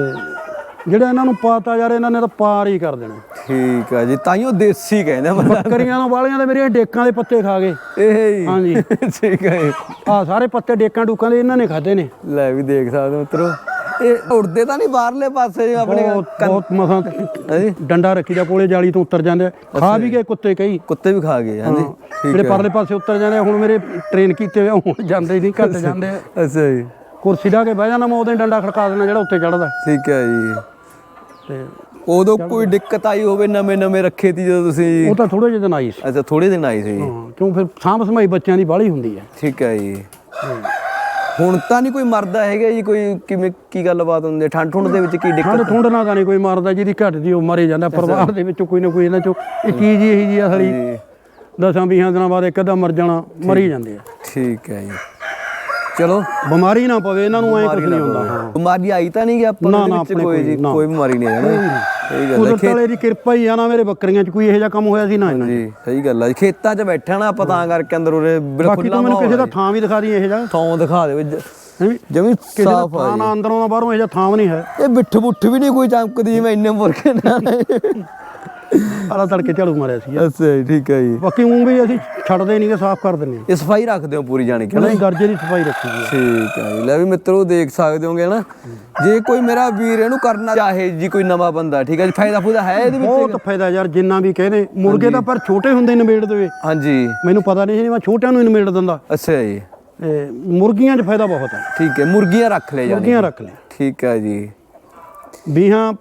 ਜਿਹੜਾ ਇਹਨਾਂ ਨੂੰ ਪਾਤਾ ਯਾਰ ਇਹਨਾਂ ਨੇ ਤਾਂ ਪਾਰ ਹੀ ਕਰ ਦੇਣਾ। ਠੀਕ ਆ ਜੀ ਤਾਈਓ ਦੇਸੀ ਕਹਿੰਦੇ ਆ ਮਤਲਬ ਬੱਕਰੀਆਂ ਨੂੰ ਵਾਲੀਆਂ ਦੇ ਮੇਰੀਆਂ ਡੇਕਾਂ ਦੇ ਪੱਤੇ ਖਾ ਗਏ। ਇਹ ਜੀ ਹਾਂਜੀ। ਠੀਕ ਆ ਜੀ। ਆ ਸਾਰੇ ਪੱਤੇ ਡੇਕਾਂ ਡੂਕਾਂ ਦੇ ਇਹਨਾਂ ਨੇ ਖਾਦੇ ਨੇ। ਲੈ ਵੀ ਦੇਖ ਸਕਦੇ ਹੋ ਮਿੱਤਰੋ। ਇਹ ਉੜਦੇ ਤਾਂ ਨਹੀਂ ਬਾਹਰਲੇ ਪਾਸੇ ਜੀ ਆਪਣੇ ਬਹੁਤ ਬਹੁਤ ਮਸਾਂ ਹਾਂਜੀ ਡੰਡਾ ਰੱਖੀ ਦਾ ਕੋਲੇ ਜਾਲੀ ਤੋਂ ਉੱਤਰ ਜਾਂਦੇ ਆ। ਖਾ ਵੀ ਗਏ ਕੁੱਤੇ ਕਈ। ਕੁੱਤੇ ਵੀ ਖਾ ਗਏ ਹਾਂਜੀ। ਜਿਹੜੇ ਪਰਲੇ ਪਾਸੇ ਉੱਤਰ ਜਾਂਦੇ ਆ, ਹੁਣ ਮੇਰੇ ਟ੍ਰੇਨ ਕੀਤੇ ਹੋਏ ਆ, ਹੁਣ ਜਾਂਦੇ ਹੀ ਨਹੀਂ ਘੱਟ ਜਾਂਦੇ ਆ। ਅੱਛਾ ਜੀ। ਕੁਰਸੀ ਢਾ ਕੇ ਬਹਿ ਜਾਣਾ ਮੈਂ ਉਹਦੇ ਡੰਡਾ ਖੜਕਾ ਦੇਣਾ ਜਿਹੜਾ ਉੱਤੇ ਚੜਦਾ ਠੀਕ ਹੈ ਜੀ। ਤੇ ਉਦੋਂ ਕੋਈ ਦਿੱਕਤ ਆਈ ਹੋਵੇ ਨਵੇਂ ਨਵੇਂ ਰੱਖੇ ਤੀ ਜਦੋਂ ਤੁਸੀਂ? ਉਹ ਤਾਂ ਥੋੜੇ ਜਿਹੇ ਦਿਨ ਆਈ ਸੀ। ਅੱਛਾ ਥੋੜੇ ਦਿਨ ਆਈ ਸੀ। ਹਾਂ, ਕਿਉਂ ਫਿਰ ਸਾਂਭ ਸਮਾਈ ਬੱਚਿਆਂ ਦੀ ਬਾਹਲੀ ਹੁੰਦੀ ਹੈ। ਠੀਕ ਹੈ ਜੀ। ਹੁਣ ਤਾਂ ਨਹੀਂ ਕੋਈ ਮਰਦਾ ਹੈਗਾ ਜੀ ਕੋਈ ਕਿਵੇਂ ਕੀ ਗੱਲਬਾਤ ਹੁੰਦੀ ਹੈ? ਠੰਡ ਠੁੰਡ ਦੇ ਵਿੱਚ ਕੀ ਦਿੱਕਤ? ਠੰਡ ਠੁੰਡ ਨਾਲ ਤਾਂ ਨਹੀਂ ਕੋਈ ਮਾਰਦਾ ਜਿਹਦੀ ਘਟਦੀ ਉਹ ਮਰੇ ਜਾਂਦਾ ਪਰਿਵਾਰ ਦੇ ਵਿੱਚੋਂ ਕੋਈ ਨਾ ਕੋਈ ਇਹਨਾਂ ਚੋਂ ਇਹ ਚੀਜ਼ ਹੀ ਇਹੀ ਜੀ ਆ ਸਾਰੀ ਦਸਾਂ ਵੀਹਾਂ ਦਿਨਾਂ ਬਾਅਦ ਇੱਕ ਅੱਧਾ ਮਰ ਜਾਣਾ ਮਰੀ ਜਾਂਦੇ ਆ। ਠੀਕ ਹੈ ਜੀ। ਚਲੋ ਬਿਮਾਰੀ ਨਾ ਪਵੇ ਇਹਨਾਂ ਨੂੰ ਐ ਕੁਝ ਨਹੀਂ ਹੁੰਦਾ ਹਾਂ ਬਿਮਾਰੀ ਆਈ ਤਾਂ ਨਹੀਂ ਕਿ ਆਪਾਂ ਨਾ, ਨੂੰ ਆਪਣੇ ਕੋਈ ਜੀ। ਕੋਈ ਬਿਮਾਰੀ ਨਹੀਂ ਹੈ ਨਾ ਸਹੀ ਗੱਲ ਹੈ ਵਾਲੇ ਦੀ ਕਿਰਪਾ ਹੀ ਆ ਨਾ ਮੇਰੇ ਬੱਕਰੀਆਂ 'ਚ ਕੋਈ ਇਹੋ ਜਿਹਾ ਕੰਮ ਹੋਇਆ ਸੀ ਨਾ ਇਹਨਾਂ। ਜੀ ਸਹੀ ਗੱਲ ਹੈ ਜੀ। ਖੇਤਾਂ 'ਚ ਬੈਠਾ ਨਾ ਆਪਾਂ ਤਾਂ ਕਰਕੇ ਅੰਦਰ ਉਰੇ ਬਿਲਕੁਲ ਬਾਕੀ ਤੂੰ ਮੈਨੂੰ ਕਿਸੇ ਦਾ ਥਾਂ ਵੀ ਦਿਖਾ ਦੀ ਇਹੋ ਜਿਹਾ ਥਾਂ ਦਿਖਾ ਦੇ? ਜਮੀ ਸਾਫ਼ ਆ ਨਾ ਅੰਦਰੋਂ ਨਾ ਬਾਹਰੋਂ ਇਹੋ ਜਿਹਾ ਥਾਂ ਵੀ ਨਹੀਂ ਹੈ। ਇਹ ਬਿੱਠ ਬੁੱਠ ਵੀ ਨਹੀਂ ਕੋਈ ਚਮਕਦੀ ਜਿਵੇਂ ਇੰਨੇ ਮੁਰਗੇ ਨਾਲ ਆਲਾ ਤੜਕੇ ਝਾੜੂ ਮਾਰਿਆ ਸੀ ਅੱਛਾ ਜੀ ਠੀਕ ਹੈ ਜੀ। ਬਾਕੀ ਉਂ ਵੀ ਅਸੀਂ ਛੱਡਦੇ ਨਹੀਂਗੇ ਸਾਫ਼ ਕਰ ਦਿੰਦੇ ਹਾਂ। ਇਹ ਸਫ਼ਾਈ ਰੱਖਦੇ ਹੋ ਪੂਰੀ ਜਾਣੀ ਕਿ ਨਹੀਂ ਦਰਜੇ ਦੀ ਸਫ਼ਾਈ ਰੱਖੀ ਹੈ। ਠੀਕ ਹੈ ਜੀ। ਲੈ ਵੀ ਮਿੱਤਰੋ ਦੇਖ ਸਕਦੇ ਹੋਗੇ ਨਾ ਜੇ ਕੋਈ ਮੇਰਾ ਵੀਰ ਇਹਨੂੰ ਕਰਨਾ ਚਾਹੇ ਜੀ ਕੋਈ ਨਵਾਂ ਬੰਦਾ ਠੀਕ ਹੈ ਜੀ? ਫਾਇਦਾ ਫੂਦਾ ਹੈ ਇਹਦੇ ਵਿੱਚ? ਬਹੁਤ ਫਾਇਦਾ ਯਾਰ ਜਿੰਨਾ ਵੀ ਕਹਿੰਦੇ। ਮੁਰਗੇ ਤਾਂ ਪਰ ਛੋਟੇ ਹੁੰਦੇ ਨਿਬੇੜ ਦੇਵੇ। ਹਾਂਜੀ। ਮੈਨੂੰ ਪਤਾ ਨਹੀਂ ਸੀ ਮੈਂ ਛੋਟਿਆਂ ਨੂੰ ਹੀ ਨਿਬੇੜ ਦਿੰਦਾ। ਅੱਛਾ ਜੀ। ਤੇ ਮੁਰਗੀਆਂ 'ਚ ਫਾਇਦਾ ਬਹੁਤ ਹੈ। ਠੀਕ ਹੈ ਮੁਰਗੀਆਂ ਰੱਖ ਲੈ ਜਾਣੀ ਮੁਰਗੀਆਂ ਰੱਖ ਲੈ। ਠੀਕ ਹੈ ਜੀ। ਵੀ ਹਾਂ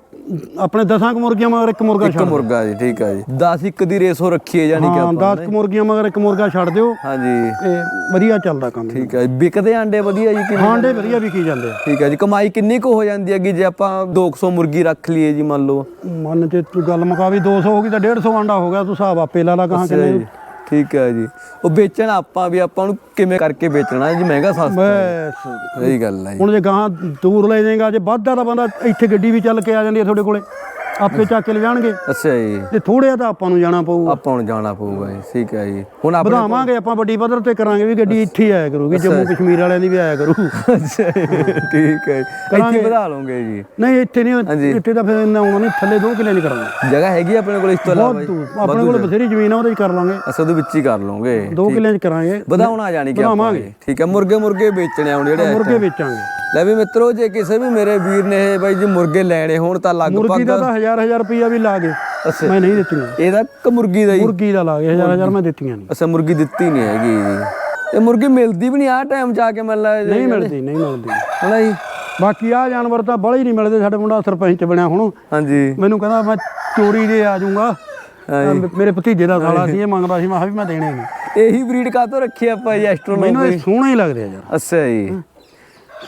ਆਪਣੇ ਦਸਾਂ ਕੁ ਮੁਰਗੀਆਂ ਮਗਰ ਇੱਕ ਮੁਰਗਾ ਇੱਕ ਛੱਡ ਮੁਰਗਾ ਜੀ ਠੀਕ ਹੈ ਜੀ। 10 ਇੱਕ ਦੀ ਰੇਸ ਰੱਖੀ ਹੈ ਜਾਣੀ ਕਿ ਹਾਂ ਆਪਾਂ 10 ਕੁ ਮੁਰਗੀਆਂ ਮਗਰ ਇੱਕ ਮੁਰਗਾ ਛੱਡ ਦਿਓ। ਹਾਂਜੀ। ਤੇ ਵਧੀਆ ਚੱਲਦਾ ਕੰਮ ਠੀਕ ਹੈ ਵਿਕਦੇ ਆਂਡੇ ਵਧੀਆ ਜੀ ਕਿਵੇਂ? ਆਂਡੇ ਵਧੀਆ ਵਿਕੀ ਜਾਂਦੇ ਆ। ਠੀਕ ਹੈ ਜੀ। ਕਮਾਈ ਕਿੰਨੀ ਕੁ ਹੋ ਜਾਂਦੀ ਹੈਗੀ ਜੇ ਆਪਾਂ 200 ਮੁਰਗੀ ਰੱਖ ਲਈਏ ਜੀ ਮੰਨ ਲਓ। ਮੰਨ ਜੇ ਤੂੰ ਗੱਲ ਮੁਕਾਵੀ 200 ਹੋ ਗਈ ਤਾਂ 150 ਆਂਡਾ ਹੋ ਗਿਆ। ਤੂੰ ਹਿਸਾਬ ਆਪੇ ਲਾ ਲਾ ਕਹਾਂ ਅੱਛਾ ਕਿੰਨੇ ਜੀ। ਠੀਕ ਹੈ ਜੀ। ਉਹ ਵੇਚਣਾ ਆਪਾਂ ਵੀ ਆਪਾਂ ਨੂੰ ਕਿਵੇਂ ਕਰਕੇ ਵੇਚਣਾ ਜੀ ਮਹਿੰਗਾ ਸਸਤਾ ਬਸ। ਸਹੀ ਗੱਲ ਹੈ ਜੀ। ਹੁਣ ਜੇ ਗਾਂ ਦੂਰ ਲੈ ਜਾਏਗਾ ਜੇ ਵੱਧਦਾ ਤਾਂ ਬੰਦਾ ਇੱਥੇ ਗੱਡੀ ਵੀ ਚੱਲ ਕੇ ਆ ਜਾਂਦੀ ਹੈ ਤੁਹਾਡੇ ਕੋਲੇ। ਆਪੇ ਚੱਕ ਕੇ ਲੈ ਜਾਣਗੇ। ਅੱਛਾ ਜੀ। ਤੇ ਥੋੜ੍ਹੇ ਆ ਤਾਂ ਆਪਾਂ ਨੂੰ ਜਾਣਾ ਪਊਗਾ ਆਪਾਂ ਨੂੰ ਜਾਣਾ ਪਊਗਾ ਜੀ ਠੀਕ ਹੈ ਜੀ। ਹੁਣ ਆਪਣੇ ਵਧਾਵਾਂਗੇ ਆਪਾਂ ਵੱਡੀ ਪੱਧਰ ਤੇ ਕਰਾਂਗੇ ਵੀ ਗੱਡੀ ਇੱਥੇ ਆਇਆ ਕਰੂਗੀ ਜੰਮੂ ਕਸ਼ਮੀਰ ਵਾਲਿਆਂ ਦੀ ਵੀ ਆਇਆ ਕਰੂ। ਅੱਛਾ ਠੀਕ ਹੈ। ਇੱਥੇ ਵਧਾ ਲਓਗੇ ਜੀ। ਨਹੀਂ ਇੱਥੇ ਨਹੀਂ ਇੱਥੇ ਤਾਂ ਫਿਰ ਇੰਨਾ ਆਉਣਾ ਨਹੀਂ ਥੱਲੇ ਦੋ ਕਿਲੇ ਨਹੀਂ ਕਰਾਂਗੇ। ਜਗ੍ਹਾ ਹੈਗੀ ਆਪਣੇ ਕੋਲ ਇਸ ਤੋਂ ਇਲਾਵਾ ਆਪਣੇ ਕੋਲ ਬਥੇਰੀ ਜ਼ਮੀਨ ਆ ਉਹਦੇ 'ਚ ਕਰ ਲਾਂਗੇ। ਅੱਛਾ ਉਹਦੇ ਵਿੱਚ ਹੀ ਕਰ ਲਓਗੇ। ਦੋ ਕਿਲਿਆਂ 'ਚ ਕਰਾਂਗੇ। ਵਧਾਉਣਾ ਜਾਣੀ ਕਿ ਆਪਾਂ ਵਧਾਵਾਂਗੇ। ਠੀਕ ਹੈ ਮੁਰਗੇ ਮੁਰਗੇ ਵੇਚਣੇ ਆਉਣ ਜਿਹੜੇ ਮੁਰਗੇ ਵੇਚਾਂਗੇ। ਲੈ ਵੀ ਮਿੱਤਰੋ ਜੇ ਕਿਸੇ ਵੀ ਮੇਰੇ ਵੀਰ ਨੇ ਬਾਈ ਜੀ ਮੁਰਗੇ ਲੈਣੇ ਹੋਣ ਤਾਂ ਮੁਰਗੀ ਲਗਭਗ ਦਾ ਤਾਂ ਹਜ਼ਾਰ ਹਜ਼ਾਰ ਰੁਪਈਆ ਵੀ ਲਾ ਗਏ। ਅੱਛਾ। ਮੈਂ ਨਹੀਂ ਦਿੱਤੀਆਂ। ਇਹਦਾ ਕ ਮੁਰਗੀ ਦਾ ਜੀ ਮੁਰਗੀ ਦਾ ਲਾ ਗਏ ਹਜ਼ਾਰ ਹਜ਼ਾਰ ਮੈਂ ਦਿੱਤੀਆਂ ਨਹੀਂ। ਅੱਛਾ ਮੁਰਗੀ ਦਿੱਤੀ ਨਹੀਂ ਹੈਗੀ ਜੀ। ਇਹ ਮੁਰਗੀ ਮਿਲਦੀ ਵੀ ਨਹੀਂ ਆ ਟਾਈਮ ਜਾ ਕੇ ਮਿਲ ਲੈ ਨਹੀਂ ਮਿਲਦੀ ਨਹੀਂ ਮਿਲਦੀ। ਹਣਾ ਜੀ। ਬਾਕੀ ਆ ਜਾਨਵਰ ਤਾਂ ਬੜੇ ਹੀ ਨਹੀਂ ਮਿਲਦੇ ਸਾਡੇ ਮੁੰਡਾ ਸਰਪੰਚ ਬਣਿਆ ਹੁਣ। ਹਾਂਜੀ। ਮੈਨੂੰ ਕਹਿੰਦਾ ਮੈਂ ਚੋਰੀ ਦੇ ਆ ਜਾਊਂਗਾ। ਮੇਰੇ ਭਤੀਜੇ ਦਾ ਸਾਲਾ ਸੀ ਇਹ ਮੰਗਦਾ ਸੀ ਮੈਂ ਕਿਹਾ ਵੀ ਮੈਂ ਦੇਣੇ ਨਹੀਂ। ਇਹੀ ਬਰੀਡ ਕਾਤੋਂ ਰੱਖੀ ਆਪਾਂ ਜੀ ਐਸਟ੍ਰੋਨੋਮੀ ਮੈਨੂੰ ਇਹ ਸੋਹਣੇ ਹੀ ਲੱਗਦੇ ਯਾਰ। ਅੱਛਾ ਜੀ।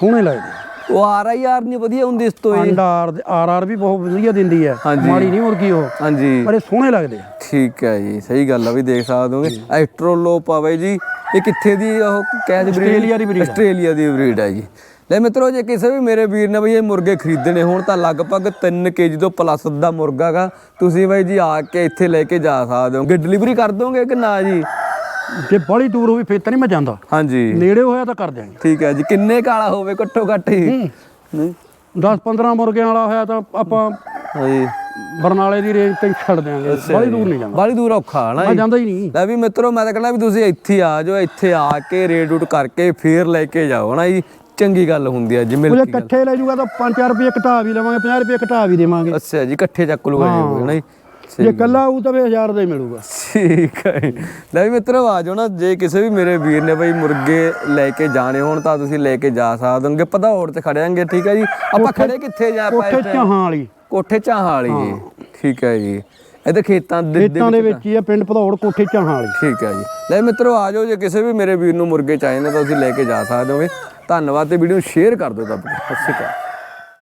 ਸੋਹਣੇ ਲੱਗਦੇ ਉਹ ਆਰ ਆਈ ਆਰ ਨਹੀਂ ਵਧੀਆ ਹੁੰਦੀ ਇਸ ਤੋਂ ਜੀ ਅੰਡਾ ਆਰ ਆਰ ਵੀ ਬਹੁਤ ਵਧੀਆ ਦਿੰਦੀ ਹੈ ਹਾਂਜੀ। ਮਾੜੀ ਨਹੀਂ ਮੁਰਗੀ ਉਹ। ਹਾਂਜੀ। ਪਰ ਇਹ ਸੋਹਣੇ ਲੱਗਦੇ ਆ। ਠੀਕ ਹੈ ਜੀ ਸਹੀ ਗੱਲ ਆ ਵੀ ਦੇਖ ਸਕਦੇ ਹੋਗੇ। ਐਸਟ੍ਰੋਲੋਪ ਆ ਬਾਈ ਜੀ ਇਹ ਕਿੱਥੇ ਦੀ ਉਹ ਬਰੀਡ? ਆਸਟ੍ਰੇਲੀਆ ਦੀ breed ਆ। ਆਸਟ੍ਰੇਲੀਆ ਦੀ ਬਰੀਡ ਹੈ ਜੀ। ਲੈ ਮਿੱਤਰੋ ਜੇ ਕਿਸੇ ਵੀ ਮੇਰੇ ਵੀਰ ਨੇ ਬਈ ਇਹ ਮੁਰਗੇ ਖਰੀਦਣੇ ਹੋਣ ਤਾਂ ਲਗਭਗ 3 ਕੇਜੀ ਤੋਂ ਪਲੱਸ ਦਾ ਮੁਰਗਾ ਗਾ ਤੁਸੀਂ ਬਾਈ ਜੀ ਆ ਕੇ ਇੱਥੇ ਲੈ ਕੇ ਜਾ ਸਕਦੇ ਹੋ। ਡਿਲੀਵਰੀ ਕਰ ਦੋਗੇ ਕਿ ਨਾ ਜੀ? ਜੇ ਬੜੀ ਦੂਰ ਹੋਵੇ ਫੇਰ ਤਾਂ ਨਹੀਂ ਮੈਂ ਜਾਂਦਾ। ਹਾਂਜੀ। ਨੇੜੇ ਹੋਇਆ ਤਾਂ ਕਰ ਦਿਆਂਗੇ। ਠੀਕ ਹੈ ਜੀ ਕਿੰਨੇ ਕਾਲਾ ਹੋਵੇ ਘੱਟੋ ਘੱਟ ਹੀ। ਨਹੀਂ। 10 15 ਮੁਰਗਿਆਂ ਵਾਲਾ ਹੋਇਆ ਤਾਂ ਆਪਾਂ ਹਾਂਜੀ। ਬਰਨਾਲੇ ਦੀ ਰੇਂਜ ਤੇ ਛੱਡ ਦਿਆਂਗੇ। ਬੜੀ ਦੂਰ ਨਹੀਂ ਜਾਂਦਾ। ਬਾਲੀ ਦੂਰ ਔਖਾ ਹੈ ਨਾ ਮੈਂ ਜਾਂਦਾ ਹੀ ਨਹੀਂ। ਲੈ ਵੀ ਮਿੱਤਰੋ ਮੈਂ ਤਾਂ ਕਹਿੰਦਾ ਵੀ ਤੁਸੀਂ ਇੱਥੇ ਆ ਜਾਓ ਇੱਥੇ ਆ ਕੇ ਰੇਡ ਰੂਟ ਕਰਕੇ ਫੇਰ ਲੈ ਕੇ ਜਾਓ ਨਾ ਜੀ। ਚੰਗੀ ਗੱਲ ਹੁੰਦੀ ਹੈ ਜੀ ਮਿਲ ਉਹ। ਇਕੱਠੇ ਲੈ ਜੂਗਾ ਤਾਂ 5-4 ਰੁਪਏ ਘਟਾ ਵੀ ਲਵਾਂਗੇ 50 ਰੁਪਏ ਘਟਾ ਵੀ ਦੇਵਾਂਗੇ। ਅੱਛਾ ਜੀ ਇਕੱਠੇ ਚੱਕ ਲੂਗਾ ਜੀ ਨਾ ਜੀ। ਜੇ ਇਕੱਲਾ ਆਊ ਤਾਂ ਫੇਰ 1000 ਦਾ ਹੀ ਮਿਲੂਗਾ। ਠੀਕ ਹੈ। ਲੈ ਮਿੱਤਰੋ ਆ ਜਾਓ ਨਾ ਜੇ ਕਿਸੇ ਵੀ ਮੇਰੇ ਵੀਰ ਨੇ ਬਈ ਮੁਰਗੇ ਲੈ ਕੇ ਜਾਣੇ ਹੋਣ ਤਾਂ ਤੁਸੀਂ ਲੈ ਕੇ ਜਾ ਸਕਦੇ ਹੋਗੇ ਪਧੌੜ ਤੇ ਖੜਿਆਂਗੇ ਠੀਕ ਹੈ ਜੀ। ਆਪਾਂ ਖੜੇ ਕਿੱਥੇ ਜਾ ਆਪਾਂ ਕੋਠੇ? ਚਾਹਾਂ ਵਾਲੀ। ਕੋਠੇ ਚਾਹਾਂ ਵਾਲੀ ਜੀ। ਠੀਕ ਹੈ ਜੀ। ਇਹਦੇ ਖੇਤਾਂ ਦੇ ਖੇਤਾਂ ਦੇ ਵਿੱਚ ਹੀ ਆ ਪਿੰਡ ਭਦੌੜ ਕੋਠੇ ਚਾਹਾਂ ਵਾਲੀ। ਠੀਕ ਹੈ ਜੀ। ਲੈ ਮਿੱਤਰੋ ਆ ਜਾਓ ਜੇ ਕਿਸੇ ਵੀ ਮੇਰੇ ਵੀਰ ਨੂੰ ਮੁਰਗੇ ਚਾਹੀਦੇ ਤਾਂ ਤੁਸੀਂ ਲੈ ਕੇ ਜਾ ਸਕਦੇ ਹੋਗੇ। ਧੰਨਵਾਦ ਤੇ ਵੀਡੀਓ ਨੂੰ ਸ਼ੇਅਰ ਕਰ ਦਿਓ ਤਾਂ ਸਤਿ ਸ਼੍ਰੀ ਅਕਾਲ।